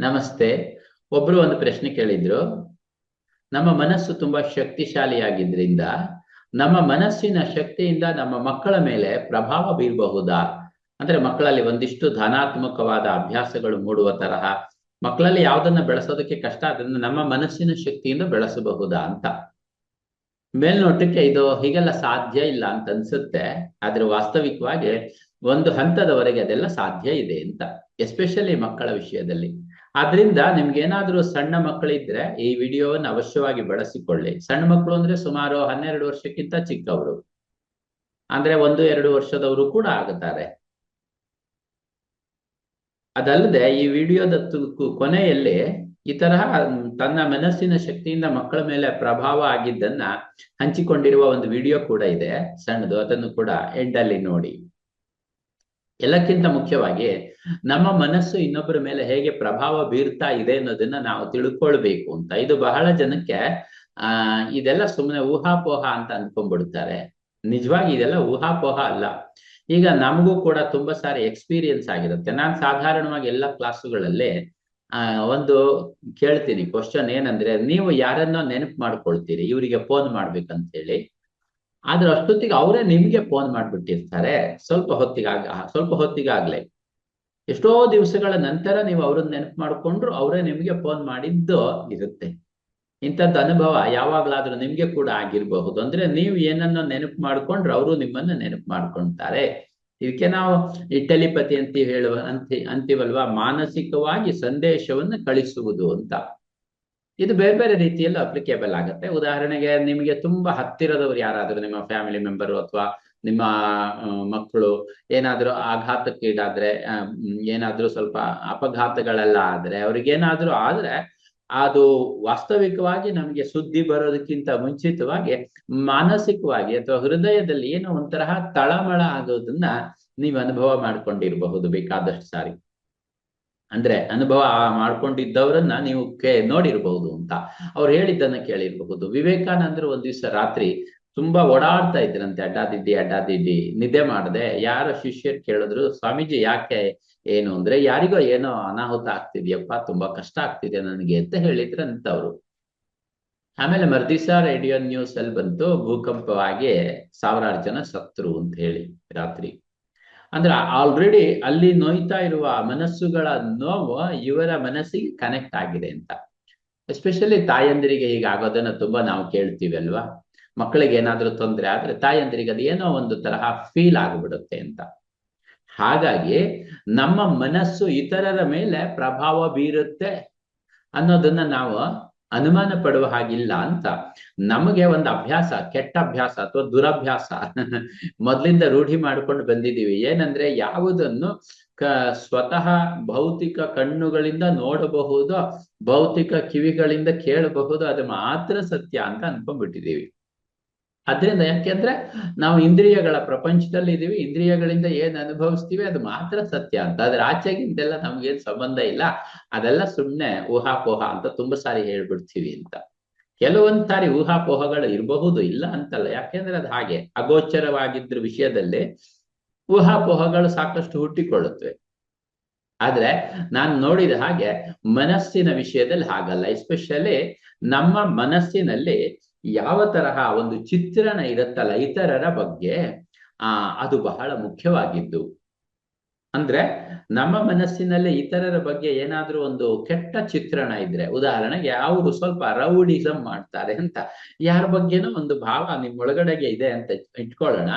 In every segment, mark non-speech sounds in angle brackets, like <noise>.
ನಮಸ್ತೆ. ಒಬ್ರು ಒಂದು ಪ್ರಶ್ನೆ ಕೇಳಿದ್ರು. ನಮ್ಮ ಮನಸ್ಸು ತುಂಬಾ ಶಕ್ತಿಶಾಲಿಯಾಗಿದ್ರಿಂದ ನಮ್ಮ ಮನಸ್ಸಿನ ಶಕ್ತಿಯಿಂದ ನಮ್ಮ ಮಕ್ಕಳ ಮೇಲೆ ಪ್ರಭಾವ ಬೀರಬಹುದಾ? ಅಂದ್ರೆ ಮಕ್ಕಳಲ್ಲಿ ಒಂದಿಷ್ಟು ಧನಾತ್ಮಕವಾದ ಅಭ್ಯಾಸಗಳು ಮೂಡುವ ತರಹ ಮಕ್ಕಳಲ್ಲಿ ಯಾವ್ದನ್ನ ಬೆಳೆಸೋದಕ್ಕೆ ಕಷ್ಟ ಅದನ್ನ ನಮ್ಮ ಮನಸ್ಸಿನ ಶಕ್ತಿಯಿಂದ ಬೆಳೆಸಬಹುದಾ ಅಂತ. ಮೇಲ್ನೋಟಕ್ಕೆ ಇದು ಹೀಗೆಲ್ಲ ಸಾಧ್ಯ ಇಲ್ಲ ಅಂತ ಅನ್ಸುತ್ತೆ. ಆದ್ರೆ ವಾಸ್ತವಿಕವಾಗಿ ಒಂದು ಹಂತದವರೆಗೆ ಅದೆಲ್ಲ ಸಾಧ್ಯ ಇದೆ ಅಂತ, ಎಸ್ಪೆಷಲಿ ಮಕ್ಕಳ ವಿಷಯದಲ್ಲಿ. ಆದ್ರಿಂದ ನಿಮ್ಗೆ ಏನಾದ್ರೂ ಸಣ್ಣ ಮಕ್ಕಳಿದ್ರೆ ಈ ವಿಡಿಯೋವನ್ನು ಅವಶ್ಯವಾಗಿ ಬಳಸಿಕೊಳ್ಳಿ. ಸಣ್ಣ ಮಕ್ಕಳು ಅಂದ್ರೆ ಸುಮಾರು ಹನ್ನೆರಡು ವರ್ಷಕ್ಕಿಂತ ಚಿಕ್ಕವರು. ಅಂದ್ರೆ ಒಂದು, ಎರಡು ವರ್ಷದವರು ಕೂಡ ಆಗುತ್ತಾರೆ ಅದಲ್ಲದೆ ಈ ವಿಡಿಯೋದ ಕೊನೆಯಲ್ಲಿ ಈ ತರಹ ತನ್ನ ಮನಸ್ಸಿನ ಶಕ್ತಿಯಿಂದ ಮಕ್ಕಳ ಮೇಲೆ ಪ್ರಭಾವ ಆಗಿದ್ದನ್ನ ಹಂಚಿಕೊಂಡಿರುವ ಒಂದು ವಿಡಿಯೋ ಕೂಡ ಇದೆ, ಸಣ್ಣದು. ಅದನ್ನು ಕೂಡ ಎಂಡಲ್ಲಿ ನೋಡಿ. ಎಲ್ಲಕ್ಕಿಂತ ಮುಖ್ಯವಾಗಿ ನಮ್ಮ ಮನಸ್ಸು ಇನ್ನೊಬ್ಬರ ಮೇಲೆ ಹೇಗೆ ಪ್ರಭಾವ ಬೀರ್ತಾ ಇದೆ ಅನ್ನೋದನ್ನ ನಾವು ತಿಳ್ಕೊಳ್ಬೇಕು ಅಂತ. ಇದು ಬಹಳ ಜನಕ್ಕೆ, ಆ, ಇದೆಲ್ಲ ಸುಮ್ಮನೆ ಊಹಾಪೋಹ ಅಂತ ಅನ್ಕೊಂಡ್ಬಿಡ್ತಾರೆ. ನಿಜವಾಗಿ ಇದೆಲ್ಲ ಊಹಾಪೋಹ ಅಲ್ಲ. ಈಗ ನಮಗೂ ಕೂಡ ತುಂಬಾ ಸಾರಿ ಎಕ್ಸ್ಪೀರಿಯನ್ಸ್ ಆಗಿರುತ್ತೆ. ನಾನು ಸಾಧಾರಣವಾಗಿ ಎಲ್ಲ ಕ್ಲಾಸುಗಳಲ್ಲಿ ಆ, ಒಂದು ಕೇಳ್ತೀನಿ ಕ್ವಶನ್ ಏನಂದ್ರೆ, ನೀವು ಯಾರನ್ನ ನೆನಪು ಮಾಡ್ಕೊಳ್ತೀರಿ, ಇವರಿಗೆ ಫೋನ್ ಮಾಡ್ಬೇಕಂತ ಹೇಳಿ ಆದ್ರೆ ಅಷ್ಟೊತ್ತಿಗೆ ಅವರೇ ನಿಮ್ಗೆ ಫೋನ್ ಮಾಡ್ಬಿಟ್ಟಿರ್ತಾರೆ ಸ್ವಲ್ಪ ಹೊತ್ತಿಗಾಗ ಸ್ವಲ್ಪ ಹೊತ್ತಿಗಾಗ್ಲೇ. ಎಷ್ಟೋ ದಿವಸಗಳ ನಂತರ ನೀವು ಅವ್ರನ್ನ ನೆನಪು ಮಾಡ್ಕೊಂಡ್ರು ಅವರೇ ನಿಮ್ಗೆ ಫೋನ್ ಮಾಡಿದ್ದು ಇರುತ್ತೆ. ಇಂಥದ್ದು ಅನುಭವ ಯಾವಾಗ್ಲಾದ್ರೂ ನಿಮ್ಗೆ ಕೂಡ ಆಗಿರಬಹುದು. ಅಂದ್ರೆ ನೀವು ಏನನ್ನ ನೆನಪು ಮಾಡ್ಕೊಂಡ್ರೆ ಅವರು ನಿಮ್ಮನ್ನ ನೆನಪು ಮಾಡ್ಕೊಂತಾರೆ. ಇದಕ್ಕೆ ನಾವು ಈ ಟೆಲಿಪತಿ ಅಂತ ಹೇಳುವ, ಅಂತ, ಅಂತೀವಲ್ವಾ? ಮಾನಸಿಕವಾಗಿ ಸಂದೇಶವನ್ನು ಕಳಿಸುವುದು ಅಂತ. ಇದು ಬೇರೆ ಬೇರೆ ರೀತಿಯಲ್ಲಿ ಅಪ್ಲಿಕೇಬಲ್ ಆಗುತ್ತೆ. ಉದಾಹರಣೆಗೆ ನಿಮಗೆ ತುಂಬಾ ಹತ್ತಿರದವರು ಯಾರಾದರೂ ನಿಮ್ಮ ಫ್ಯಾಮಿಲಿ ಮೆಂಬರು ಅಥವಾ ನಿಮ್ಮ ಮಕ್ಕಳು ಏನಾದ್ರೂ ಆಘಾತಕ್ಕೀಡಾದ್ರೆ ಏನಾದ್ರೂ ಸ್ವಲ್ಪ ಅಪಘಾತಗಳೆಲ್ಲ ಆದ್ರೆ, ಅವ್ರಿಗೇನಾದ್ರೂ ಆದ್ರೆ ಅದು ವಾಸ್ತವಿಕವಾಗಿ ನಮಗೆ ಸುದ್ದಿ ಬರೋದಕ್ಕಿಂತ ಮುಂಚಿತವಾಗಿ ಮಾನಸಿಕವಾಗಿ ಅಥವಾ ಹೃದಯದಲ್ಲಿ ಏನೋ ಒಂತರಹ ತಳಮಳ ಆಗೋದನ್ನ ನೀವು ಅನುಭವ ಮಾಡ್ಕೊಂಡಿರಬಹುದು ಬೇಕಾದಷ್ಟು ಸಾರಿ. ಅಂದ್ರೆ ಅನುಭವ ಮಾಡ್ಕೊಂಡಿದ್ದವರನ್ನ ನೀವು ಕೇ ನೋಡಿರ್ಬಹುದು ಅಂತ. ಅವ್ರು ಹೇಳಿದ್ದನ್ನ ಕೇಳಿರ್ಬಹುದು. ವಿವೇಕಾನಂದರು ಒಂದ್ ದಿವ್ಸ ರಾತ್ರಿ ತುಂಬಾ ಓಡಾಡ್ತಾ ಇದ್ರಂತೆ ಅಡ್ಡಾದಿದ್ದಿ ಅಡ್ಡಾದಿದ್ದಿ ನಿದ್ದೆ ಮಾಡದೆ. ಯಾರ ಶಿಷ್ಯರು ಕೇಳಿದ್ರು, ಸ್ವಾಮೀಜಿ ಯಾಕೆ ಏನು ಅಂದ್ರೆ, ಯಾರಿಗೋ ಏನೋ ಅನಾಹುತ ಆಗ್ತಿದ್ಯಪ್ಪ, ತುಂಬಾ ಕಷ್ಟ ಆಗ್ತಿದೆ ನನಗೆ ಅಂತ ಹೇಳಿದ್ರಂತವ್ರು ಆಮೇಲೆ ಮರ್ದಿಸ ರೇಡಿಯೋ ನ್ಯೂಸ್ ಅಲ್ಲಿ ಬಂತು, ಭೂಕಂಪವಾಗಿ ಸಾವಿರಾರು ಜನ ಸತ್ರು ಅಂತ ಹೇಳಿ ರಾತ್ರಿ. ಅಂದ್ರೆ ಆಲ್ರೆಡಿ ಅಲ್ಲಿ ನೋಯ್ತಾ ಇರುವ ಮನಸ್ಸುಗಳ ನೋವು ಇವರ ಮನಸ್ಸಿಗೆ ಕನೆಕ್ಟ್ ಆಗಿದೆ ಅಂತ. ಎಸ್ಪೆಷಲಿ ತಾಯಂದಿರಿಗೆ ಹೀಗಾಗೋದನ್ನ ತುಂಬಾ ನಾವು ಕೇಳ್ತೀವಿ ಅಲ್ವಾ? ಮಕ್ಕಳಿಗೆ ಏನಾದ್ರೂ ತೊಂದರೆ ಆದ್ರೆ ತಾಯಂದಿರಿಗೆ ಅದು ಏನೋ ಒಂದು ತರಹ ಫೀಲ್ ಆಗ್ಬಿಡುತ್ತೆ ಅಂತ. ಹಾಗಾಗಿ ನಮ್ಮ ಮನಸ್ಸು ಇತರರ ಮೇಲೆ ಪ್ರಭಾವ ಬೀರುತ್ತೆ ಅನ್ನೋದನ್ನ ನಾವು ಅನುಮಾನ ಪಡುವ ಹಾಗಿಲ್ಲ ಅಂತ ನಮಗೆ ಒಂದು ಅಭ್ಯಾಸ, ಕೆಟ್ಟ ಅಭ್ಯಾಸ ಅಥವಾ ದುರಭ್ಯಾಸ <laughs> ಮೊದ್ಲಿಂದ ರೂಢಿ ಮಾಡ್ಕೊಂಡು ಬಂದಿದ್ದೀವಿ. ಏನಂದ್ರೆ ಯಾವುದನ್ನು ಕ, ಸ್ವತಃ ಭೌತಿಕ ಕಣ್ಣುಗಳಿಂದ ನೋಡಬಹುದು, ಭೌತಿಕ ಕಿವಿಗಳಿಂದ ಕೇಳಬಹುದು ಅದು ಮಾತ್ರ ಸತ್ಯ ಅಂತ ಅನ್ಕೊಂಡ್ಬಿಟ್ಟಿದೀವಿ ಅದ್ರಿಂದ ಯಾಕೆಂದ್ರೆ ನಾವು ಇಂದ್ರಿಯಗಳ ಪ್ರಪಂಚದಲ್ಲಿ ಇದೀವಿ, ಇಂದ್ರಿಯಗಳಿಂದ ಏನ್ ಅನುಭವಿಸ್ತೀವಿ ಅದು ಮಾತ್ರ ಸತ್ಯ ಅಂತ. ಅದ್ರ ಆಚೆಗಿಂದೆಲ್ಲ ನಮ್ಗೇನ್ ಸಂಬಂಧ ಇಲ್ಲ. ಅದೆಲ್ಲ ಸುಮ್ನೆ ಊಹಾಪೋಹ ಅಂತ ತುಂಬಾ ಸಾರಿ ಹೇಳ್ಬಿಡ್ತೀವಿ ಅಂತ. ಕೆಲವೊಂದ್ ಸಾರಿ ಊಹಾಪೋಹಗಳು ಇರಬಹುದು, ಇಲ್ಲ ಅಂತಲ್ಲ. ಯಾಕೆಂದ್ರೆ ಅದು ಹಾಗೆ. ಅಗೋಚರವಾಗಿದ್ರ ವಿಷಯದಲ್ಲಿ ಊಹಾಪೋಹಗಳು ಸಾಕಷ್ಟು ಹುಟ್ಟಿಕೊಳ್ಳುತ್ತವೆ. ಆದ್ರೆ ನಾನು ನೋಡಿದ ಹಾಗೆ ಮನಸ್ಸಿನ ವಿಷಯದಲ್ಲಿ ಹಾಗಲ್ಲ. ಎಸ್ಪೆಷಲಿ ನಮ್ಮ ಮನಸ್ಸಿನಲ್ಲಿ ಯಾವ ತರಹ ಒಂದು ಚಿತ್ರಣ ಇರುತ್ತಲ್ಲ ಇತರರ ಬಗ್ಗೆ, ಆ, ಅದು ಬಹಳ ಮುಖ್ಯವಾಗಿದ್ದು. ಅಂದ್ರೆ ನಮ್ಮ ಮನಸ್ಸಿನಲ್ಲಿ ಇತರರ ಬಗ್ಗೆ ಏನಾದ್ರೂ ಒಂದು ಕೆಟ್ಟ ಚಿತ್ರಣ ಇದ್ರೆ, ಉದಾಹರಣೆಗೆ ಅವರು ಸ್ವಲ್ಪ ರೌಡಿಸಂ ಮಾಡ್ತಾರೆ ಅಂತ, ಯಾರ ಬಗ್ಗೆನೂ ಒಂದು ಭಾವ ನಿಮ್ ಒಳಗಡೆಗೆ ಇದೆ ಅಂತ ಇಟ್ಕೊಳ್ಳೋಣ.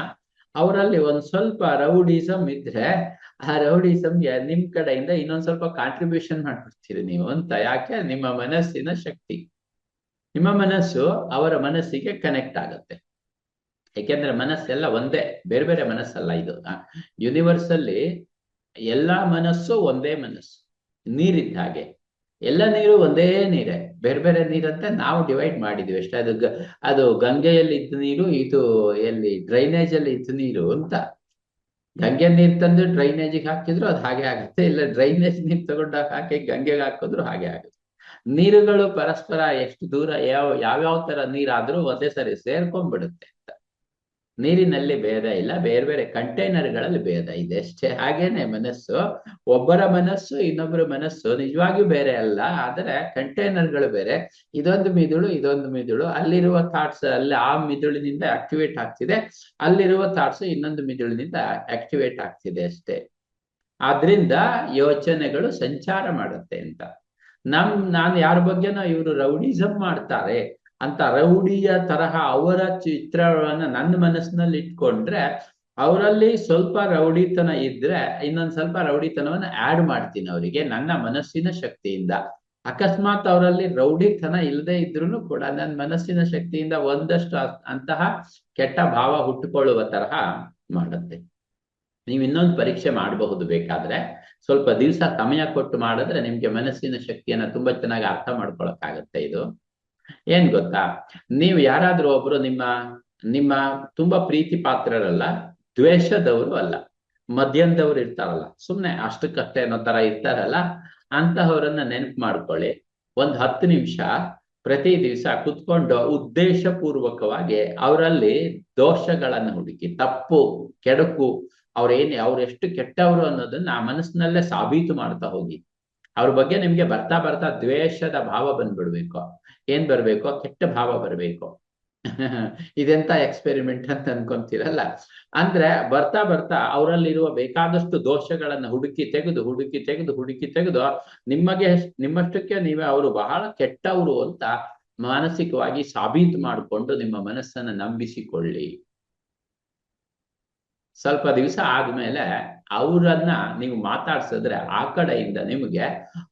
ಅವರಲ್ಲಿ ಒಂದ್ ಸ್ವಲ್ಪ ರೌಡಿಸಮ್ ಇದ್ರೆ, ಆ ರೌಡಿಸಂಗೆ ನಿಮ್ ಕಡೆಯಿಂದ ಇನ್ನೊಂದ್ ಸ್ವಲ್ಪ ಕಾಂಟ್ರಿಬ್ಯೂಷನ್ ಮಾಡ್ಬಿಡ್ತೀರಿ ನೀವು ಅಂತ, ಯಾಕೆ? ನಿಮ್ಮ ಮನಸ್ಸಿನ ಶಕ್ತಿ. ನಿಮ್ಮ ಮನಸ್ಸು ಅವರ ಮನಸ್ಸಿಗೆ ಕನೆಕ್ಟ್ ಆಗುತ್ತೆ. ಯಾಕೆಂದ್ರೆ ಮನಸ್ಸೆಲ್ಲ ಒಂದೇ, ಬೇರೆ ಬೇರೆ ಮನಸ್ಸಲ್ಲ ಇದು. ಯೂನಿವರ್ಸ್ ಅಲ್ಲಿ ಎಲ್ಲಾ ಮನಸ್ಸು ಒಂದೇ ಮನಸ್ಸು, ನೀರಿದ್ದ ಹಾಗೆ. ಎಲ್ಲ ನೀರು ಒಂದೇ ನೀರೇ, ಬೇರೆ ಬೇರೆ ನೀರಂತೆ ನಾವು ಡಿವೈಡ್ ಮಾಡಿದ್ವಿ ಅಷ್ಟೇ. ಅದು ಅದು ಗಂಗೆಯಲ್ಲಿ ಇದ್ದ ನೀರು, ಇದು ಎಲ್ಲಿ ಡ್ರೈನೇಜ್ ಅಲ್ಲಿ ಇದ್ದ ನೀರು ಅಂತ. ಗಂಗೆ ನೀರ್ ತಂದು ಡ್ರೈನೇಜಿಗೆ ಹಾಕಿದ್ರು ಅದು ಹಾಗೆ ಆಗುತ್ತೆ. ಇಲ್ಲ ಡ್ರೈನೇಜ್ ನೀರ್ ತಗೊಂಡಾಗ ಹಾಕಿ ಗಂಗೆಗೆ ಹಾಕಿದ್ರು ಹಾಗೆ ಆಗುತ್ತೆ. ನೀರುಗಳು ಪರಸ್ಪರ ಎಷ್ಟು ದೂರ ಯಾವ, ಯಾವ್ಯಾವ ತರ ನೀರಾದ್ರೂ ಒಂದೇ ಸರಿ ಸೇರ್ಕೊಂಡ್ಬಿಡುತ್ತೆ ಅಂತ. ನೀರಿನಲ್ಲಿ ಭೇದ ಇಲ್ಲ, ಬೇರೆ ಬೇರೆ ಕಂಟೈನರ್ಗಳಲ್ಲಿ ಭೇದ ಇದೆ ಅಷ್ಟೇ. ಹಾಗೇನೆ ಮನಸ್ಸು, ಒಬ್ಬರ ಮನಸ್ಸು ಇನ್ನೊಬ್ಬರ ಮನಸ್ಸು ನಿಜವಾಗಿಯೂ ಬೇರೆ ಅಲ್ಲ, ಆದರೆ ಕಂಟೈನರ್ಗಳು ಬೇರೆ. ಇದೊಂದು ಮಿದುಳು ಇದೊಂದು ಮಿದುಳು. ಅಲ್ಲಿರುವ ಥಾಟ್ಸ್ ಅಲ್ಲಿ ಆ ಮಿದುಳಿನಿಂದ ಆಕ್ಟಿವೇಟ್ ಆಗ್ತಿದೆ. ಅಲ್ಲಿರುವ ಥಾಟ್ಸ್ ಇನ್ನೊಂದು ಮಿದುಳಿನಿಂದ ಆಕ್ಟಿವೇಟ್ ಆಗ್ತಿದೆ ಅಷ್ಟೇ. ಆದ್ರಿಂದ ಯೋಚನೆಗಳು ಸಂಚಾರ ಮಾಡುತ್ತೆ ಅಂತ. ನಮ್, ನಾನು ಯಾರ ಬಗ್ಗೆನ ಇವರು ರೌಡಿಸಮ್ ಮಾಡ್ತಾರೆ ಅಂತ ರೌಡಿಯ ತರಹ ಅವರ ಚಿತ್ರವನ್ನ ನನ್ನ ಮನಸ್ಸಿನಲ್ಲಿ ಇಟ್ಕೊಂಡ್ರೆ ಅವರಲ್ಲಿ ಸ್ವಲ್ಪ ರೌಡಿತನ ಇದ್ರೆ ಇನ್ನೊಂದ್ ಸ್ವಲ್ಪ ರೌಡಿತನವನ್ನ ಆಡ್ ಮಾಡ್ತೀನಿ ಅವರಿಗೆ ನನ್ನ ಮನಸ್ಸಿನ ಶಕ್ತಿಯಿಂದ. ಅಕಸ್ಮಾತ್ ಅವರಲ್ಲಿ ರೌಡಿತನ ಇಲ್ಲದೆ ಇದ್ರು ಕೂಡ ನನ್ನ ಮನಸ್ಸಿನ ಶಕ್ತಿಯಿಂದ ಒಂದಷ್ಟು ಅಂತಹ ಕೆಟ್ಟ ಭಾವ ಹುಟ್ಟುಕೊಳ್ಳುವ ತರಹ ಮಾಡುತ್ತೆ. ನೀವು ಇನ್ನೊಂದು ಪರೀಕ್ಷೆ ಮಾಡಬಹುದು ಬೇಕಾದ್ರೆ. ಸ್ವಲ್ಪ ದಿವಸ ಸಮಯ ಕೊಟ್ಟು ಮಾಡಿದ್ರೆ ನಿಮ್ಗೆ ಮನಸ್ಸಿನ ಶಕ್ತಿಯನ್ನ ತುಂಬಾ ಚೆನ್ನಾಗಿ ಅರ್ಥ ಮಾಡ್ಕೊಳಕ್ಕಾಗತ್ತೆ ಇದು. ಏನ್ ಗೊತ್ತಾ? ನೀವು ಯಾರಾದ್ರೂ ಒಬ್ರು ನಿಮ್ಮ ನಿಮ್ಮ ತುಂಬಾ ಪ್ರೀತಿ ಪಾತ್ರರಲ್ಲ, ದ್ವೇಷದವರು ಅಲ್ಲ, ಮದ್ಯಂದವ್ರು ಇರ್ತಾರಲ್ಲ, ಸುಮ್ನೆ ಅಷ್ಟಕ್ಕಷ್ಟೇ ಅನ್ನೋ ತರ ಇರ್ತಾರಲ್ಲ, ಅಂತಹವರನ್ನ ನೆನಪು ಮಾಡ್ಕೊಳ್ಳಿ. ಒಂದ್ ಹತ್ತು ನಿಮಿಷ ಪ್ರತಿ ದಿವಸ ಕುತ್ಕೊಂಡು ಉದ್ದೇಶ ಪೂರ್ವಕವಾಗಿ ಅವರಲ್ಲಿ ದೋಷಗಳನ್ನು ಹುಡುಕಿ, ತಪ್ಪು, ಕೆಡಕು ಅವ್ರೇನ್ ಅವ್ರೆಷ್ಟು ಕೆಟ್ಟವರು ಅನ್ನೋದನ್ನ ಆ ಮನಸ್ಸಿನಲ್ಲೇ ಸಾಬೀತು ಮಾಡ್ತಾ ಹೋಗಿ. ಅವ್ರ ಬಗ್ಗೆ ನಿಮ್ಗೆ ಬರ್ತಾ ಬರ್ತಾ ದ್ವೇಷದ ಭಾವ ಬಂದ್ಬಿಡ್ಬೇಕು. ಏನ್ ಬರ್ಬೇಕು? ಕೆಟ್ಟ ಭಾವ ಬರ್ಬೇಕು. <laughs> ಇದೆಂತ ಎಕ್ಸ್ಪೆರಿಮೆಂಟ್ ಅಂತ ಅನ್ಕೊಂತೀರಲ್ಲ? ಅಂದ್ರೆ ಬರ್ತಾ ಬರ್ತಾ ಅವರಲ್ಲಿರುವ ಬೇಕಾದಷ್ಟು ದೋಷಗಳನ್ನ ಹುಡುಕಿ ತೆಗೆದು ಹುಡುಕಿ ತೆಗೆದು ಹುಡುಕಿ ತೆಗೆದು ನಿಮಗೆ ನಿಮ್ಮಷ್ಟಕ್ಕೆ ನೀವೇ ಅವರು ಬಹಳ ಕೆಟ್ಟವರು ಅಂತ ಮಾನಸಿಕವಾಗಿ ಸಾಬೀತು ಮಾಡಿಕೊಂಡು ನಿಮ್ಮ ಮನಸ್ಸನ್ನ ನಂಬಿಸಿಕೊಳ್ಳಿ. ಸ್ವಲ್ಪ ದಿವಸ ಆದ್ಮೇಲೆ ಅವರನ್ನ ನೀವು ಮಾತಾಡ್ಸಿದ್ರೆ ಆ ಕಡೆಯಿಂದ ನಿಮಗೆ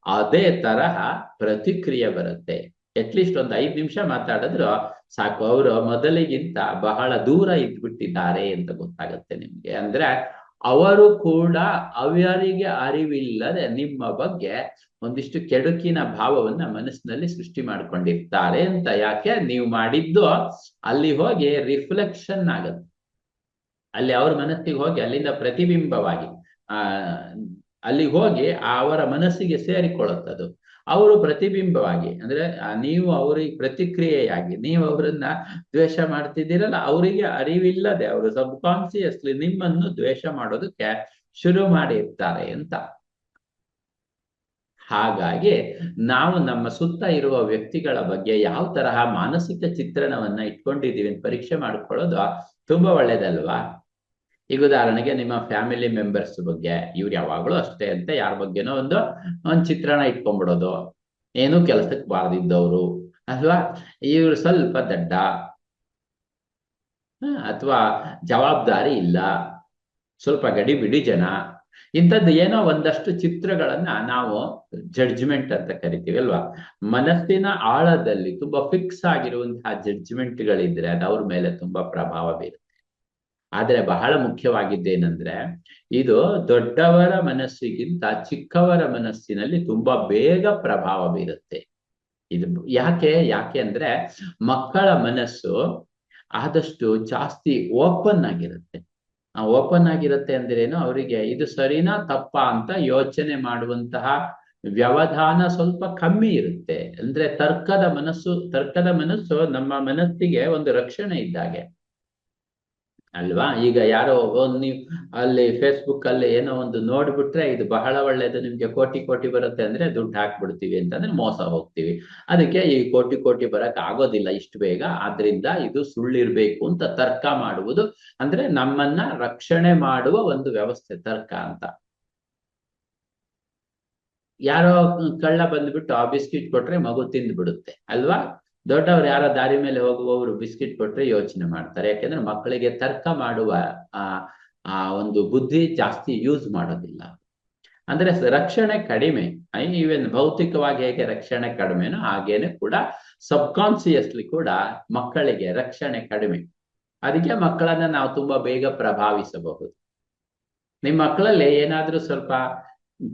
ಅದೇ ತರಹ ಪ್ರತಿಕ್ರಿಯೆ ಬರುತ್ತೆ. ಅಟ್ಲೀಸ್ಟ್ ಒಂದು ಐದು ನಿಮಿಷ ಮಾತಾಡಿದ್ರು ಸಾಕು, ಅವರು ಮೊದಲಿಗಿಂತ ಬಹಳ ದೂರ ಇದ್ಬಿಟ್ಟಿದ್ದಾರೆ ಅಂತ ಗೊತ್ತಾಗುತ್ತೆ ನಿಮ್ಗೆ. ಅಂದ್ರೆ ಅವರು ಕೂಡ ಅವರಿಗೆ ಅರಿವಿಲ್ಲದೆ ನಿಮ್ಮ ಬಗ್ಗೆ ಒಂದಿಷ್ಟು ಕೆಡುಕಿನ ಭಾವವನ್ನ ಮನಸ್ಸಿನಲ್ಲಿ ಸೃಷ್ಟಿ ಮಾಡ್ಕೊಂಡಿರ್ತಾರೆ ಅಂತ. ಯಾಕೆ? ನೀವು ಮಾಡಿದ್ದು ಅಲ್ಲಿ ಹೋಗಿ ರಿಫ್ಲೆಕ್ಷನ್ ಆಗತ್ತೆ. ಅಲ್ಲಿ ಅವ್ರ ಮನಸ್ಸಿಗೆ ಹೋಗಿ ಅಲ್ಲಿಂದ ಪ್ರತಿಬಿಂಬವಾಗಿ, ಆ, ಅಲ್ಲಿ ಹೋಗಿ ಅವರ ಮನಸ್ಸಿಗೆ ಸೇರಿಕೊಳ್ಳುತ್ತದ್ದು ಅವರು ಪ್ರತಿಬಿಂಬವಾಗಿ, ಅಂದ್ರೆ ನೀವು ಅವರಿಗೆ ಪ್ರತಿಕ್ರಿಯೆಯಾಗಿ, ನೀವು ಅವರನ್ನ ದ್ವೇಷ ಮಾಡ್ತಿದ್ದೀರಲ್ಲ, ಅವರಿಗೆ ಅರಿವಿಲ್ಲದೆ, ಅವರು ಸಬ್ ಕಾನ್ಸಿಯಸ್ಲಿ ನಿಮ್ಮನ್ನು ದ್ವೇಷ ಮಾಡೋದಕ್ಕೆ ಶುರು ಮಾಡಿರ್ತಾರೆ ಅಂತ. ಹಾಗಾಗಿ ನಾವು ನಮ್ಮ ಸುತ್ತ ಇರುವ ವ್ಯಕ್ತಿಗಳ ಬಗ್ಗೆ ಯಾವ ತರಹ ಮಾನಸಿಕ ಚಿತ್ರಣವನ್ನ ಇಟ್ಕೊಂಡಿದ್ದೀವಿ ಅಂತ ಪರೀಕ್ಷೆ ಮಾಡ್ಕೊಳ್ಳೋದು ತುಂಬಾ ಒಳ್ಳೇದಲ್ವಾ? ಈಗ ಉದಾಹರಣೆಗೆ ನಿಮ್ಮ ಫ್ಯಾಮಿಲಿ ಮೆಂಬರ್ಸ್ ಬಗ್ಗೆ, ಇವ್ರು ಯಾವಾಗ್ಲೂ ಅಷ್ಟೇ ಅಂತ ಯಾರ ಬಗ್ಗೆನೋ ಒಂದು ಒಂದು ಚಿತ್ರಣ ಇಟ್ಕೊಂಡ್ಬಿಡೋದು ಏನು ಕೆಲಸಕ್ಕೆ ಬಾರದಿದ್ದವರು ಅಲ್ವಾ ಇವ್ರು ಸ್ವಲ್ಪ ದಡ್ಡ ಅಥವಾ ಜವಾಬ್ದಾರಿ ಇಲ್ಲ, ಸ್ವಲ್ಪ ಗಡಿ ಬಿಡಿ ಜನ, ಇಂಥದ್ದು ಏನೋ ಒಂದಷ್ಟು ಚಿತ್ರಗಳನ್ನ ನಾವು ಜಡ್ಜ್ಮೆಂಟ್ ಅಂತ ಕರಿತೀವಿ ಅಲ್ವಾ? ಮನಸ್ಸಿನ ಆಳದಲ್ಲಿ ತುಂಬಾ ಫಿಕ್ಸ್ ಆಗಿರುವಂತಹ ಜಡ್ಜ್ಮೆಂಟ್ಗಳಿದ್ರೆ ಅದು ಅವ್ರ ಮೇಲೆ ತುಂಬಾ ಪ್ರಭಾವ ಬೀರುತ್ತೆ. ಆದ್ರೆ ಬಹಳ ಮುಖ್ಯವಾಗಿದ್ದೇನೆಂದ್ರೆ ಇದು ದೊಡ್ಡವರ ಮನಸ್ಸಿಗಿಂತ ಚಿಕ್ಕವರ ಮನಸ್ಸಿನಲ್ಲಿ ತುಂಬಾ ಬೇಗ ಪ್ರಭಾವ ಬೀರುತ್ತೆ. ಇದು ಯಾಕೆ ಯಾಕೆ ಅಂದ್ರೆ ಮಕ್ಕಳ ಮನಸ್ಸು ಆದಷ್ಟು ಜಾಸ್ತಿ ಓಪನ್ ಆಗಿರುತ್ತೆ. ಆ ಓಪನ್ ಆಗಿರುತ್ತೆ ಅಂದ್ರೇನು ಅವರಿಗೆ ಇದು ಸರಿನಾ ತಪ್ಪಾ ಅಂತ ಯೋಚನೆ ಮಾಡುವಂತಹ ವ್ಯವಧಾನ ಸ್ವಲ್ಪ ಕಮ್ಮಿ ಇರುತ್ತೆ. ಅಂದ್ರೆ ತರ್ಕದ ಮನಸ್ಸು ತರ್ಕದ ಮನಸ್ಸು ನಮ್ಮ ಮನಸ್ಸಿಗೆ ಒಂದು ರಕ್ಷಣೆ ಇದ್ದಾಗೆ. ಅಲ್ವಾ? ಈಗ ಯಾರೋ ನೀವು ಅಲ್ಲಿ ಫೇಸ್ಬುಕ್ ಅಲ್ಲಿ ಏನೋ ಒಂದು ನೋಡ್ಬಿಟ್ರೆ ಇದು ಬಹಳ ಒಳ್ಳೇದು. ನಿಮ್ಗೆ ಕೋಟಿ ಕೋಟಿ ಬರುತ್ತೆ ಅಂದ್ರೆ ದುಡ್ಡು ಹಾಕ್ಬಿಡ್ತೀವಿ ಅಂತಂದ್ರೆ ಮೋಸ ಹೋಗ್ತೀವಿ. ಅದಕ್ಕೆ ಈ ಕೋಟಿ ಕೋಟಿ ಬರಕ್ ಆಗೋದಿಲ್ಲ ಇಷ್ಟು ಬೇಗ. ಆದ್ರಿಂದ ಇದು ಸುಳ್ಳಿರ್ಬೇಕು ಅಂತ ತರ್ಕ ಮಾಡುವುದು ಅಂದ್ರೆ ನಮ್ಮನ್ನ ರಕ್ಷಣೆ ಮಾಡುವ ಒಂದು ವ್ಯವಸ್ಥೆ ತರ್ಕ ಅಂತ. ಯಾರೋ ಕಳ್ಳ ಬಂದ್ಬಿಟ್ಟು ಆ ಬಿಸ್ಕಿಟ್ ಕೊಟ್ರೆ ಮಗು ತಿಂದ್ಬಿಡುತ್ತೆ. ಅಲ್ವಾ? ದೊಡ್ಡವ್ರು ಯಾರೋ ದಾರಿ ಮೇಲೆ ಹೋಗುವವರು ಬಿಸ್ಕಿಟ್ ಕೊಟ್ರೆ ಯೋಚನೆ ಮಾಡ್ತಾರೆ. ಯಾಕೆಂದ್ರೆ ಮಕ್ಕಳಿಗೆ ತರ್ಕ ಮಾಡುವ, ಆ ಆ ಒಂದು ಬುದ್ಧಿ ಜಾಸ್ತಿ ಯೂಸ್ ಮಾಡೋದಿಲ್ಲ. ಅಂದ್ರೆ ರಕ್ಷಣೆ ಕಡಿಮೆ. ಈವನ್ ಭೌತಿಕವಾಗಿ ಹೇಗೆ ರಕ್ಷಣೆ ಕಡಿಮೆನೋ ಹಾಗೇನೆ ಕೂಡ ಸಬ್ಕಾನ್ಸಿಯಸ್ಲಿ ಕೂಡ ಮಕ್ಕಳಿಗೆ ರಕ್ಷಣೆ ಕಡಿಮೆ. ಅದಕ್ಕೆ ಮಕ್ಕಳನ್ನ ನಾವು ತುಂಬಾ ಬೇಗ ಪ್ರಭಾವಿಸಬಹುದು. ನಿಮ್ಮ ಮಕ್ಕಳಲ್ಲಿ ಏನಾದ್ರೂ ಸ್ವಲ್ಪ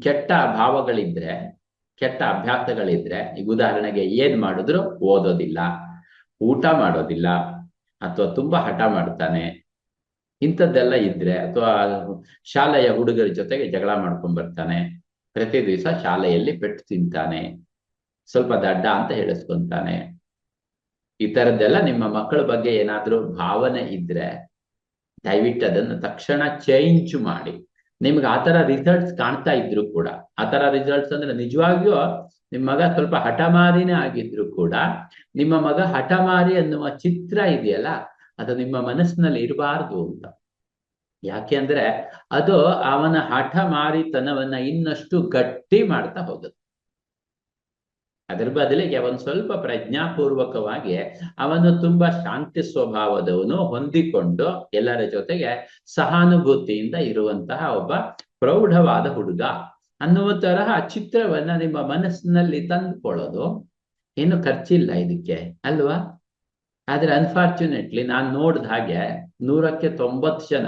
ಕೆಟ್ಟ ಭಾವಗಳಿದ್ರೆ ಕೆಟ್ಟ ಅಭ್ಯಾಸಗಳಿದ್ರೆ ಈಗ ಉದಾಹರಣೆಗೆ ಏನ್ ಮಾಡಿದ್ರು ಓದೋದಿಲ್ಲ, ಊಟ ಮಾಡೋದಿಲ್ಲ, ಅಥವಾ ತುಂಬಾ ಹಠ ಮಾಡ್ತಾನೆ, ಇಂಥದ್ದೆಲ್ಲ ಇದ್ರೆ ಅಥವಾ ಶಾಲೆಯ ಹುಡುಗರ ಜೊತೆಗೆ ಜಗಳ ಮಾಡ್ಕೊಂಡ್ ಬರ್ತಾನೆ, ಪ್ರತಿ ದಿವಸ ಶಾಲೆಯಲ್ಲಿ ಪೆಟ್ಟು ತಿಂತಾನೆ, ಸ್ವಲ್ಪ ದಡ್ಡ ಅಂತ ಹೇಳಿಸ್ಕೊಂತಾನೆ. ಈ ತರದ್ದೆಲ್ಲ ನಿಮ್ಮ ಮಕ್ಕಳ ಬಗ್ಗೆ ಏನಾದ್ರೂ ಭಾವನೆ ಇದ್ರೆ ದಯವಿಟ್ಟು ಅದನ್ನು ತಕ್ಷಣ ಚೇಂಜ್ ಮಾಡಿ. ನಿಮ್ಗೆ ಆ ತರ ರಿಸಲ್ಟ್ಸ್ ಕಾಣ್ತಾ ಇದ್ರು ಕೂಡ, ಆ ತರ ರಿಸಲ್ಟ್ಸ್ ಅಂದ್ರೆ ನಿಜವಾಗಿಯೂ ನಿಮ್ಮ ಮಗ ಸ್ವಲ್ಪ ಹಠಮಾರಿನೇ ಆಗಿದ್ರು ಕೂಡ, ನಿಮ್ಮ ಮಗ ಹಠಮಾರಿ ಅನ್ನುವ ಚಿತ್ರ ಇದೆಯಲ್ಲ, ಅದು ನಿಮ್ಮ ಮನಸ್ಸಿನಲ್ಲಿ ಇರಬಾರ್ದು ಅಂತ. ಯಾಕೆ ಅಂದ್ರೆ ಅದು ಅವನ ಹಠಮಾರಿತನವನ್ನ ಇನ್ನಷ್ಟು ಗಟ್ಟಿ ಮಾಡ್ತಾ ಹೋಗುತ್ತೆ. ಅದ್ರ ಬದಲಿಗೆ ಅವನು ಸ್ವಲ್ಪ ಪ್ರಜ್ಞಾಪೂರ್ವಕವಾಗಿ ಅವನು ತುಂಬಾ ಶಾಂತಿ ಸ್ವಭಾವದವನು ಹೊಂದಿಕೊಂಡು ಎಲ್ಲರ ಜೊತೆಗೆ ಸಹಾನುಭೂತಿಯಿಂದ ಇರುವಂತಹ ಒಬ್ಬ ಪ್ರೌಢವಾದ ಹುಡುಗ. ಅನ್ನುವ ತರಹ ಚಿತ್ರವನ್ನ ನಿಮ್ಮ ಮನಸ್ಸಿನಲ್ಲಿ ತಂದುಕೊಳ್ಳೋದು. ಏನು ಖರ್ಚಿಲ್ಲ ಇದಕ್ಕೆ, ಅಲ್ವಾ? ಆದ್ರೆ ಅನ್ಫಾರ್ಚುನೇಟ್ಲಿ ನಾನ್ ನೋಡ್ದ ಹಾಗೆ ನೂರಕ್ಕೆ ತೊಂಬತ್ತು ಜನ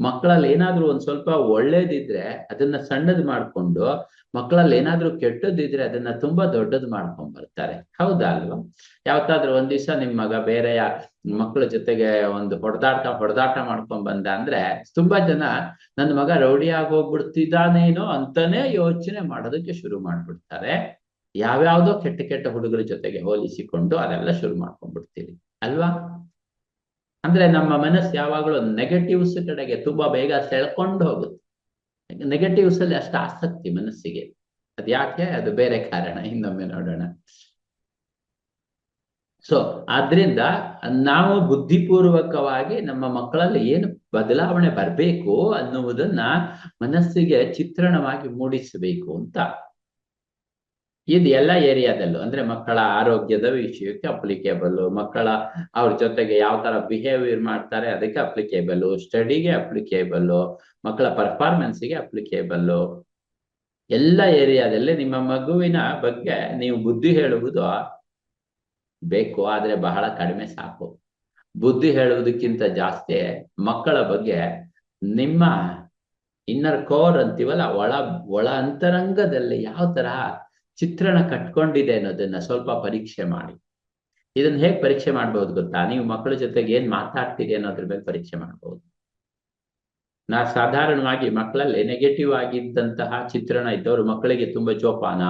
ಮಕ್ಕಳಲ್ಲಿ ಏನಾದ್ರೂ ಒಂದ್ ಸ್ವಲ್ಪ ಒಳ್ಳೇದಿದ್ರೆ ಅದನ್ನ ಸಣ್ಣದ್ ಮಾಡ್ಕೊಂಡು ಮಕ್ಕಳಲ್ಲಿ ಏನಾದ್ರೂ ಕೆಟ್ಟದಿದ್ರೆ ಅದನ್ನ ತುಂಬಾ ದೊಡ್ಡದ್ ಮಾಡ್ಕೊಂಡ್ ಬರ್ತಾರೆ. ಹೌದಾ ಅಲ್ವಾ? ಯಾವತ್ತಾದ್ರೂ ಒಂದ್ ದಿವಸ ನಿಮ್ ಮಗ ಬೇರೆಯ ಮಕ್ಕಳ ಜೊತೆಗೆ ಒಂದು ಹೊಡೆದಾಟ ಹೊಡೆದಾಟ ಮಾಡ್ಕೊಂಡ್ ಬಂದ ಅಂದ್ರೆ ತುಂಬಾ ಜನ ನನ್ನ ಮಗ ರೌಡಿ ಆಗೋಗ್ಬಿಡ್ತಿದ್ದಾನೇನೋ ಅಂತಾನೆ ಯೋಚನೆ ಮಾಡೋದಕ್ಕೆ ಶುರು ಮಾಡ್ಬಿಡ್ತಾರೆ. ಯಾವ್ಯಾವ್ದೋ ಕೆಟ್ಟ ಕೆಟ್ಟ ಹುಡುಗರ ಜೊತೆಗೆ ಹೋಲಿಸಿಕೊಂಡು ಅದೆಲ್ಲ ಶುರು ಮಾಡ್ಕೊಂಡ್ಬಿಡ್ತೀವಿ ಅಲ್ವಾ? ಅಂದ್ರೆ ನಮ್ಮ ಮನಸ್ಸು ಯಾವಾಗಲೂ ನೆಗೆಟಿವ್ಸ್ ಕಡೆಗೆ ತುಂಬಾ ಬೇಗ ಸೆಳ್ಕೊಂಡು ಹೋಗುತ್ತೆ. ನೆಗೆಟಿವ್ಸ್ ಅಲ್ಲಿ ಅಷ್ಟು ಆಸಕ್ತಿ ಮನಸ್ಸಿಗೆ. ಅದ್ ಯಾಕೆ? ಅದು ಬೇರೆ ಕಾರಣ. ಇನ್ನೊಮ್ಮೆ ನೋಡೋಣ. ಸೊ ಆದ್ರಿಂದ ನಾವು ಬುದ್ಧಿಪೂರ್ವಕವಾಗಿ ನಮ್ಮ ಮಕ್ಕಳಲ್ಲಿ ಏನು ಬದಲಾವಣೆ ಬರಬೇಕು ಅನ್ನುವುದನ್ನ ಮನಸ್ಸಿಗೆ ಚಿತ್ರಣವಾಗಿ ಮೂಡಿಸಬೇಕು ಅಂತ. ಇದು ಎಲ್ಲ ಏರಿಯಾದಲ್ಲೂ, ಅಂದ್ರೆ ಮಕ್ಕಳ ಆರೋಗ್ಯದ ವಿಷಯಕ್ಕೆ ಅಪ್ಲಿಕೇಬಲ್ ಮಕ್ಕಳ ಅವ್ರ ಜೊತೆಗೆ ಯಾವ ತರ ಬಿಹೇವಿಯರ್ ಮಾಡ್ತಾರೆ ಅದಕ್ಕೆ ಅಪ್ಲಿಕೇಬಲ್ ಸ್ಟಡಿಗೆ ಅಪ್ಲಿಕೇಬಲ್ ಮಕ್ಕಳ ಪರ್ಫಾರ್ಮೆನ್ಸ್ಗೆ ಅಪ್ಲಿಕೇಬಲ್ ಎಲ್ಲ ಏರಿಯಾದಲ್ಲಿ ನಿಮ್ಮ ಮಗುವಿನ ಬಗ್ಗೆ ನೀವು ಬುದ್ಧಿ ಹೇಳುವುದು ಬೇಕು, ಆದ್ರೆ ಬಹಳ ಕಡಿಮೆ ಸಾಕು. ಬುದ್ಧಿ ಹೇಳುವುದಕ್ಕಿಂತ ಜಾಸ್ತಿ ಮಕ್ಕಳ ಬಗ್ಗೆ ನಿಮ್ಮ ಇನ್ನರ್ ಕೋರ್ ಅಂತೀವಲ್ಲ, ಒಳ ಒಳ ಅಂತರಂಗದಲ್ಲಿ ಯಾವ ತರಹ ಚಿತ್ರಣ ಕಟ್ಕೊಂಡಿದೆ ಅನ್ನೋದನ್ನ ಸ್ವಲ್ಪ ಪರೀಕ್ಷೆ ಮಾಡಿ. ಇದನ್ನ ಹೇಗೆ ಪರೀಕ್ಷೆ ಮಾಡ್ಬೋದು ಗೊತ್ತಾ? ನೀವು ಮಕ್ಕಳ ಜೊತೆಗೆ ಏನ್ ಮಾತಾಡ್ತೀರಿ ಅನ್ನೋದ್ರ ಮೇಲೆ ಪರೀಕ್ಷೆ ಮಾಡ್ಬೋದು. ನಾ ಸಾಧಾರಣವಾಗಿ ಮಕ್ಕಳಲ್ಲಿ ನೆಗೆಟಿವ್ ಆಗಿದ್ದಂತಹ ಚಿತ್ರಣ ಇದ್ದವರು ಮಕ್ಕಳಿಗೆ ತುಂಬಾ ಜೋಪಾನ,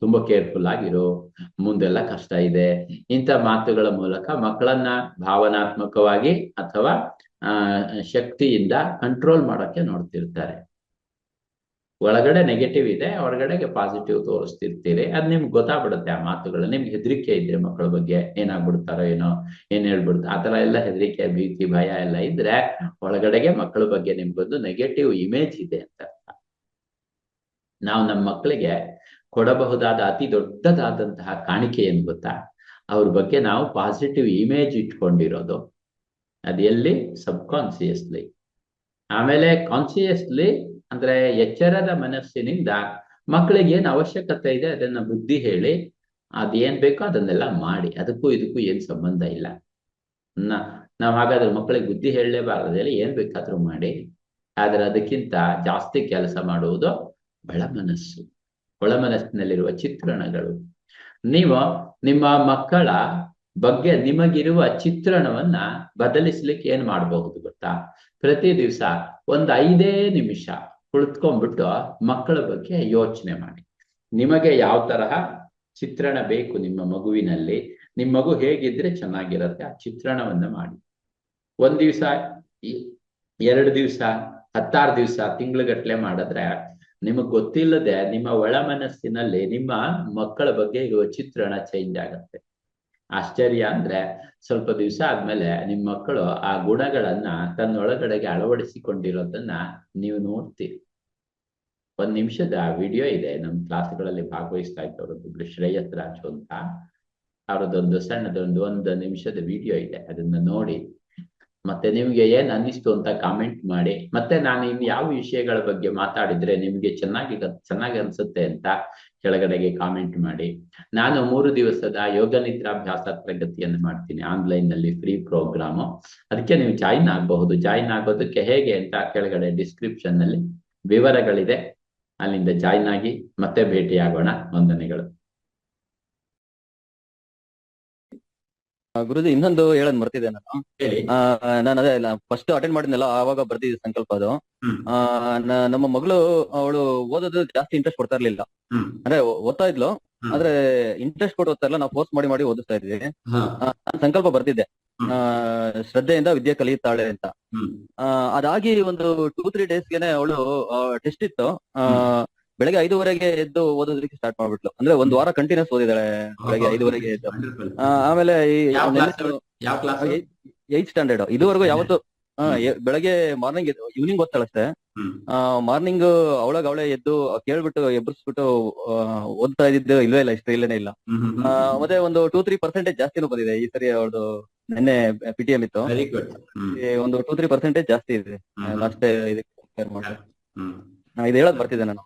ತುಂಬಾ ಕೇರ್ಫುಲ್ ಆಗಿರೋ, ಮುಂದೆಲ್ಲ ಕಷ್ಟ ಇದೆ. ಇಂಥ ಮಾತುಗಳ ಮೂಲಕ ಮಕ್ಕಳನ್ನ ಭಾವನಾತ್ಮಕವಾಗಿ ಅಥವಾ ಶಕ್ತಿಯಿಂದ ಕಂಟ್ರೋಲ್ ಮಾಡೋಕೆ ನೋಡ್ತಿರ್ತಾರೆ. ಒಳಗಡೆ ನೆಗೆಟಿವ್ ಇದೆ, ಹೊರಗಡೆಗೆ ಪಾಸಿಟಿವ್ ತೋರಿಸ್ತಿರ್ತೀರಿ. ಅದ್ ನಿಮ್ಗೆ ಗೊತ್ತಾಗ್ಬಿಡುತ್ತೆ ಆ ಮಾತುಗಳು. ನಿಮ್ಗೆ ಹೆದರಿಕೆ ಇದ್ರೆ ಮಕ್ಕಳ ಬಗ್ಗೆ ಏನಾಗ್ಬಿಡ್ತಾರೋ ಏನೋ, ಏನ್ ಹೇಳ್ಬಿಡ್ತು, ಆ ತರ ಎಲ್ಲ ಹೆದರಿಕೆ, ಭೀತಿ, ಭಯ ಎಲ್ಲ ಇದ್ರೆ ಒಳಗಡೆಗೆ ಮಕ್ಕಳ ಬಗ್ಗೆ ನಿಮ್ಗೊಂದು ನೆಗೆಟಿವ್ ಇಮೇಜ್ ಇದೆ ಅಂತ. ನಾವು ನಮ್ಮ ಮಕ್ಕಳಿಗೆ ಕೊಡಬಹುದಾದ ಅತಿ ದೊಡ್ಡದಾದಂತಹ ಕಾಣಿಕೆ ಏನ್ ಗೊತ್ತಾ? ಅವ್ರ ಬಗ್ಗೆ ನಾವು ಪಾಸಿಟಿವ್ ಇಮೇಜ್ ಇಟ್ಕೊಂಡಿರೋದು. ಅದು ಎಲ್ಲಿ? ಸಬ್ ಕಾನ್ಸಿಯಸ್ಲಿ ಆಮೇಲೆ ಕಾನ್ಸಿಯಸ್ಲಿ ಅಂದ್ರೆ ಎಚ್ಚರದ ಮನಸ್ಸಿನಿಂದ ಮಕ್ಕಳಿಗೆ ಏನು ಅವಶ್ಯಕತೆ ಇದೆ ಅದನ್ನ ಬುದ್ಧಿ ಹೇಳಿ, ಅದೇನ್ ಬೇಕೋ ಅದನ್ನೆಲ್ಲ ಮಾಡಿ, ಅದಕ್ಕೂ ಇದಕ್ಕೂ ಏನ್ ಸಂಬಂಧ ಇಲ್ಲ. ನಾವು ಹಾಗಾದ್ರೆ ಮಕ್ಕಳಿಗೆ ಬುದ್ಧಿ ಹೇಳಲೇಬಾರದಲ್ಲಿ ಏನ್ ಬೇಕಾದ್ರೂ ಮಾಡಿ, ಆದ್ರೆ ಅದಕ್ಕಿಂತ ಜಾಸ್ತಿ ಕೆಲಸ ಮಾಡುವುದು ಒಳ ಮನಸ್ಸು ಒಳ ಮನಸ್ಸಿನಲ್ಲಿರುವ ಚಿತ್ರಣಗಳು. ನೀವು ನಿಮ್ಮ ಮಕ್ಕಳ ಬಗ್ಗೆ ನಿಮಗಿರುವ ಚಿತ್ರಣವನ್ನ ಬದಲಿಸ್ಲಿಕ್ಕೆ ಏನ್ ಮಾಡಬಹುದು ಗೊತ್ತಾ? ಪ್ರತಿ ದಿವಸ ಒಂದ್ ಐದೇ ನಿಮಿಷ ಕುಳಿತುಕೊಂಡ್ಬಿಟ್ಟು ಮಕ್ಕಳ ಬಗ್ಗೆ ಯೋಚನೆ ಮಾಡಿ. ನಿಮಗೆ ಯಾವ ತರಹ ಚಿತ್ರಣ ಬೇಕು ನಿಮ್ಮ ಮಗುವಿನಲ್ಲಿ? ನಿಮ್ಮ ಮಗು ಹೇಗಿದ್ರೆ ಚೆನ್ನಾಗಿರತ್ತೆ? ಆ ಚಿತ್ರಣವನ್ನ ಮಾಡಿ. ಒಂದ್ ದಿವ್ಸ ಎರಡು ದಿವ್ಸ, ಹತ್ತಾರು ದಿವ್ಸ, ತಿಂಗ್ಳುಗಟ್ಲೆ ಮಾಡಿದ್ರೆ ನಿಮಗ್ ಗೊತ್ತಿಲ್ಲದೆ ನಿಮ್ಮ ಒಳ ಮನಸ್ಸಿನಲ್ಲಿ ನಿಮ್ಮ ಮಕ್ಕಳ ಬಗ್ಗೆ ಇರುವ ಚಿತ್ರಣ ಚೇಂಜ್ ಆಗತ್ತೆ. ಆಶ್ಚರ್ಯ ಅಂದ್ರೆ ಸ್ವಲ್ಪ ದಿವಸ ಆದ್ಮೇಲೆ ನಿಮ್ಮ ಮಕ್ಕಳು ಆ ಗುಣಗಳನ್ನ ತನ್ನೊಳಗಡೆಗೆ ಅಳವಡಿಸಿಕೊಂಡಿರೋದನ್ನ ನೀವು ನೋಡ್ತೀರಿ ಒಂದ್ ನಿಮಿಷದ ವಿಡಿಯೋ ಇದೆ, ನಮ್ ಕ್ಲಾಸ್ಗಳಲ್ಲಿ ಭಾಗವಹಿಸ್ತಾ ಇದ್ದವ್ರದ್ದು ಶ್ರೇಯಸ್ ರಾಜು ಅಂತ. ಅವ್ರದ್ದೊಂದು ಸಣ್ಣದೊಂದು ಒಂದು ನಿಮಿಷದ ವಿಡಿಯೋ ಇದೆ, ಅದನ್ನ ನೋಡಿ. ಮತ್ತೆ ನಿಮ್ಗೆ ಏನ್ ಅನ್ನಿಸ್ತು ಅಂತ ಕಾಮೆಂಟ್ ಮಾಡಿ. ಮತ್ತೆ ನಾನು ಇನ್ ಯಾವ ವಿಷಯಗಳ ಬಗ್ಗೆ ಮಾತಾಡಿದ್ರೆ ನಿಮ್ಗೆ ಚೆನ್ನಾಗಿ ಚೆನ್ನಾಗಿ ಅನ್ಸುತ್ತೆ ಅಂತ ಕೆಳಗಡೆಗೆ ಕಾಮೆಂಟ್ ಮಾಡಿ. ನಾನು ಮೂರು ದಿವಸದ ಯೋಗ ನಿದ್ರಾಭ್ಯಾಸ ತರಗತಿಯನ್ನು ಮಾಡ್ತೀನಿ ಆನ್ಲೈನ್ನಲ್ಲಿ ಫ್ರೀ ಪ್ರೋಗ್ರಾಮ್ ಅದಕ್ಕೆ ನೀವು ಜಾಯಿನ್ ಆಗಬಹುದು. ಜಾಯಿನ್ ಆಗೋದಕ್ಕೆ ಹೇಗೆ ಅಂತ ಕೆಳಗಡೆ ಡಿಸ್ಕ್ರಿಪ್ಷನ್ನಲ್ಲಿ ವಿವರಗಳಿದೆ. ಅಲ್ಲಿಂದ ಜಾಯಿನ್ ಆಗಿ ಮತ್ತೆ ಭೇಟಿಯಾಗೋಣ. ವಂದನೆಗಳು. ಗುರುಜಿ ಇನ್ನೊಂದು ಹೇಳದ್ ಮರ್ತಿದೆ ನಾನು. ನಾನು ಅದೇ ಫಸ್ಟ್ ಅಟೆಂಡ್ ಮಾಡಿದ್ನಲ್ಲ ಆವಾಗ ಬರ್ತಿದ್ದೆ ಸಂಕಲ್ಪ ಅದು. ಆ, ನ- ನಮ್ಮ ಮಗಳು ಅವಳು ಓದೋದು ಜಾಸ್ತಿ ಇಂಟ್ರೆಸ್ಟ್ ಕೊಡ್ತಾ ಇರ್ಲಿಲ್ಲ. ಅಂದ್ರೆ ಓದ್ತಾ ಇದ್ಲು. ಹ್ಮ್. ಆದ್ರೆ ಇಂಟ್ರೆಸ್ಟ್ ಕೊಟ್ಟು ಓದ್ತಾ ಇಲ್ಲ ನಾವು ಫೋರ್ಸ್ ಮಾಡಿ ಮಾಡಿ ಓದಿಸ್ತಾ ಇದ್ವಿ. ಹಾ. ನಾನ್ ಸಂಕಲ್ಪ ಬರ್ತಿದ್ದೆ ಆ, ಶ್ರದ್ಧೆಯಿಂದ ವಿದ್ಯೆ ಕಲಿಯುತ್ತಾಳೆ ಅಂತ. ಹ್ಮ್. ಆ, ಅದಾಗಿ ಒಂದು ಟೂ ತ್ರೀ ಡೇಸ್ಗೆನೆ ಅವಳು ಟೆಸ್ಟ್ ಇತ್ತು. ಆ, ಬೆಳಗ್ಗೆ ಐದುವರೆಗೆ ಎದ್ದು ಓದೋದಕ್ಕೆ ಸ್ಟಾರ್ಟ್ ಮಾಡ್ಬಿಟ್ಲು. ಅಂದ್ರೆ ಒಂದ್ ವಾರ ಕಂಟಿನ್ಯೂಸ್ ಓದಿದಾಳೆ ಬೆಳಗ್ಗೆ ಐದುವರೆಗೆ ಎದ್ದು. ಆ, ಆಮೇಲೆ ಯಾವ ಕ್ಲಾಸ್ ಏತ್ ಸ್ಟ್ಯಾಂಡರ್ಡ್ ಇದುವರೆಗೂ ಯಾವತ್ತು ಆ, ಎ- ಬೆಳಗ್ಗೆ ಮಾರ್ನಿಂಗ್ ಈವ್ನಿಂಗ್ ಓದ್ತಾಳಷ್ಟೇ ಮಾರ್ನಿಂಗ್ ಅವಳಗ್ ಅವಳೇ ಎದ್ದು ಕೇಳ್ಬಿಟ್ಟು ಎಬ್ಬರಿಸ್ಬಿಟ್ಟು ಆ, ಓದ್ತಾ ಇದ್ದಿದ್ದು ಇಲ್ವೇ ಇಲ್ಲ ಇಷ್ಟ ಇಲ್ಲೇನೆ ಇಲ್ಲ. ಆ, ಮತ್ತೆ ಒಂದು ಟೂ ತ್ರೀ ಪರ್ಸೆಂಟೇಜ್ ಜಾಸ್ತಿನೂ ಬಂದಿದೆ. ಈ ಸರಿ ಅವಳದು ನಿನ್ನೆ ಪಿ ಟಿ ಎಂ ಇತ್ತು. ವೆರಿ ಗುಡ್ ಈ ಒಂದು ಟೂ ತ್ರೀ ಪರ್ಸೆಂಟೇಜ್ ಜಾಸ್ತಿ ಇದೆ. ಲಾಸ್ಟ್ ಇದಕ್ಕೆ compare ಹ್ಮ್. ಇದು ಹೇಳಕ್ ಬರ್ತಿದ್ದೆ ನಾನು.